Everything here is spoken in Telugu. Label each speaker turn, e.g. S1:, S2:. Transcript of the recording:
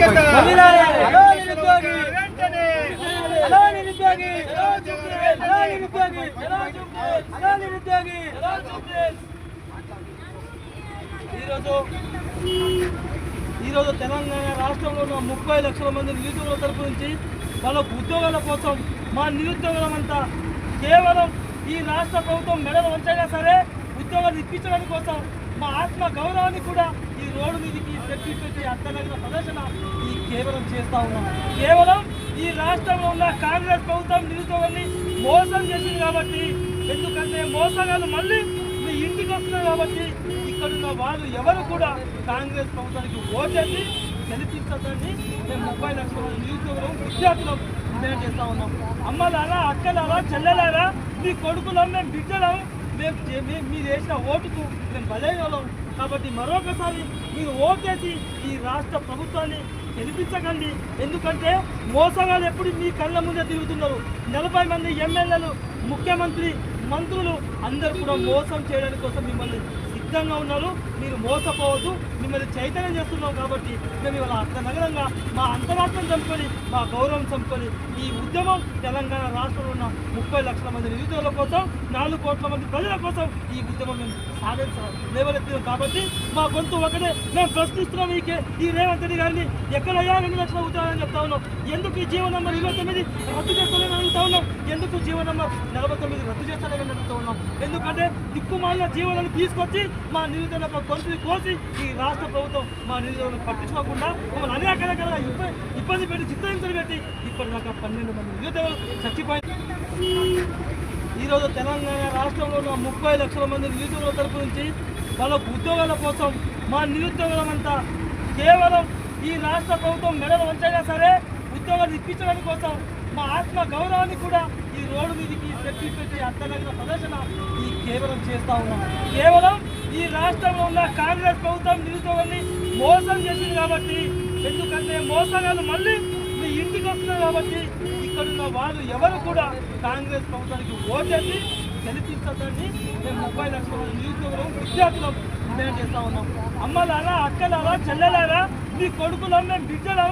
S1: ఈరోజు ఈరోజు తెలంగాణ రాష్ట్రంలో ఉన్న ముప్పై లక్షల మంది నిరుద్యోగుల తరపు నుంచి వాళ్ళకు ఉద్యోగాల కోసం మా నిరుద్యోగులమంతా కేవలం ఈ రాష్ట్ర ప్రభుత్వం మెడలు వంచగా సరే ఉద్యోగాలు ఇప్పించడానికి కోసం మా ఆత్మ గౌరవాన్ని కూడా ఈ రోడ్డు మీదకి పెట్టి పెట్టి అర్థమైన ప్రదర్శన ఈ కేవలం చేస్తా ఉన్నాం. కేవలం ఈ రాష్ట్రంలో ఉన్న కాంగ్రెస్ ప్రభుత్వం నిరుద్యోగాన్ని మోసం చేసింది కాబట్టి ఎందుకంటే మోసగాలు మళ్ళీ మీ ఇంటికి వస్తున్నారు కాబట్టి ఇక్కడున్న వాళ్ళు ఎవరు కూడా కాంగ్రెస్ ప్రభుత్వానికి ఓటేసి గెలిపించదని మేము ముప్పై లక్షల నిరుద్యోగులం విద్యార్థులం విద్యార్థులు డిమాండ్ చేస్తా ఉన్నాం. అమ్మలారా అక్కలారా చెల్లెలారా మీ కొడుకులం మేము బిడ్డలం మేము మేము మీరు వేసిన ఓటుకు మేము బలైన కాబట్టి మరొకసారి మీరు ఓటేసి ఈ రాష్ట్ర ప్రభుత్వాన్ని గెలిపించకండి. ఎందుకంటే మోసగాళ్ళు ఎప్పుడు మీ కళ్ళ ముందే తిరుగుతున్నారు. నలభై మంది ఎమ్మెల్యేలు ముఖ్యమంత్రి మంత్రులు అందరూ కూడా మోసం చేయడానికి కోసం మిమ్మల్ని సిద్ధంగా ఉన్నారు. మీరు మోసపోవద్దు. మిమ్మల్ని చైతన్యం చేస్తున్నాం కాబట్టి మేము ఇవాళ అర్థనగరంగా మా అంతరాత్మను చంపుకొని మా గౌరవం చంపుకొని ఈ ఉద్యమం తెలంగాణ రాష్ట్రంలో ఉన్న ముప్పై లక్షల మంది నిరుద్యోగుల కోసం నాలుగు కోట్ల మంది ప్రజల కోసం ఈ ఉద్యమం మేము సాధించాలి లేవనెత్తినాం కాబట్టి మా గొంతు ఒకటే మేము ప్రశ్నిస్తున్నాం ఈ ఈ రేవంత్ రెడ్డి గారిని ఎక్కడయ్యా రెండు లక్షల ఉద్యోగాలని చెప్తా ఉన్నాం. ఎందుకు ఈ జీవో నంబర్ ఇరవై తొమ్మిది రద్దు చేస్తున్నాం జీవనం నలభై తొమ్మిది రద్దు చేస్తారని అడుగుతా ఉన్నాం. ఎందుకంటే దిక్కుమాలిన జీవనాన్ని తీసుకొచ్చి మా నిరుద్యోగ గొంతుని కోసి ఈ రాష్ట్ర ప్రభుత్వం మా నిరుద్యోగులను పట్టించుకోకుండా మమ్మల్ని అనేక రకాల ఇబ్బంది పెట్టి చిత్రహింసలు పెట్టి ఇప్పటిదాకా పన్నెండు మంది నిరుద్యోగులు చచ్చిపోయింది ఈరోజు తెలంగాణ రాష్ట్రంలో ఉన్న ముప్పై లక్షల మంది నిరుద్యోగుల తరపు నుంచి వాళ్ళకు ఉద్యోగాల కోసం మా నిరుద్యోగులమంతా కేవలం ఈ రాష్ట్ర ప్రభుత్వం మెడలు వంచైనా సరే ఉద్యోగాలు ఇప్పించడానికి కోసం మా ఆత్మ గౌరవాన్ని కూడా ఈ రోడ్డు మీదకి శక్తి పెట్టి అర్థమైన ప్రదర్శన ఈ కేవలం చేస్తా ఉన్నాం. కేవలం ఈ రాష్ట్రంలో ఉన్న కాంగ్రెస్ ప్రభుత్వం నిరుద్యోగాన్ని మోసం చేసింది కాబట్టి ఎందుకంటే మోసగాలు మళ్ళీ మీ ఇంటికి వస్తున్నారు కాబట్టి ఇక్కడున్న వాళ్ళు ఎవరు కూడా కాంగ్రెస్ ప్రభుత్వానికి ఓటేసి గెలిపించదని మేము ముప్పై లక్షల మంది నిరుద్యోగులు విద్యార్థులు డిమాండ్ చేస్తా ఉన్నాం. అమ్మలారా అక్కలారా చెల్లెలారా మీ కొడుకులం మేము బిడ్డలం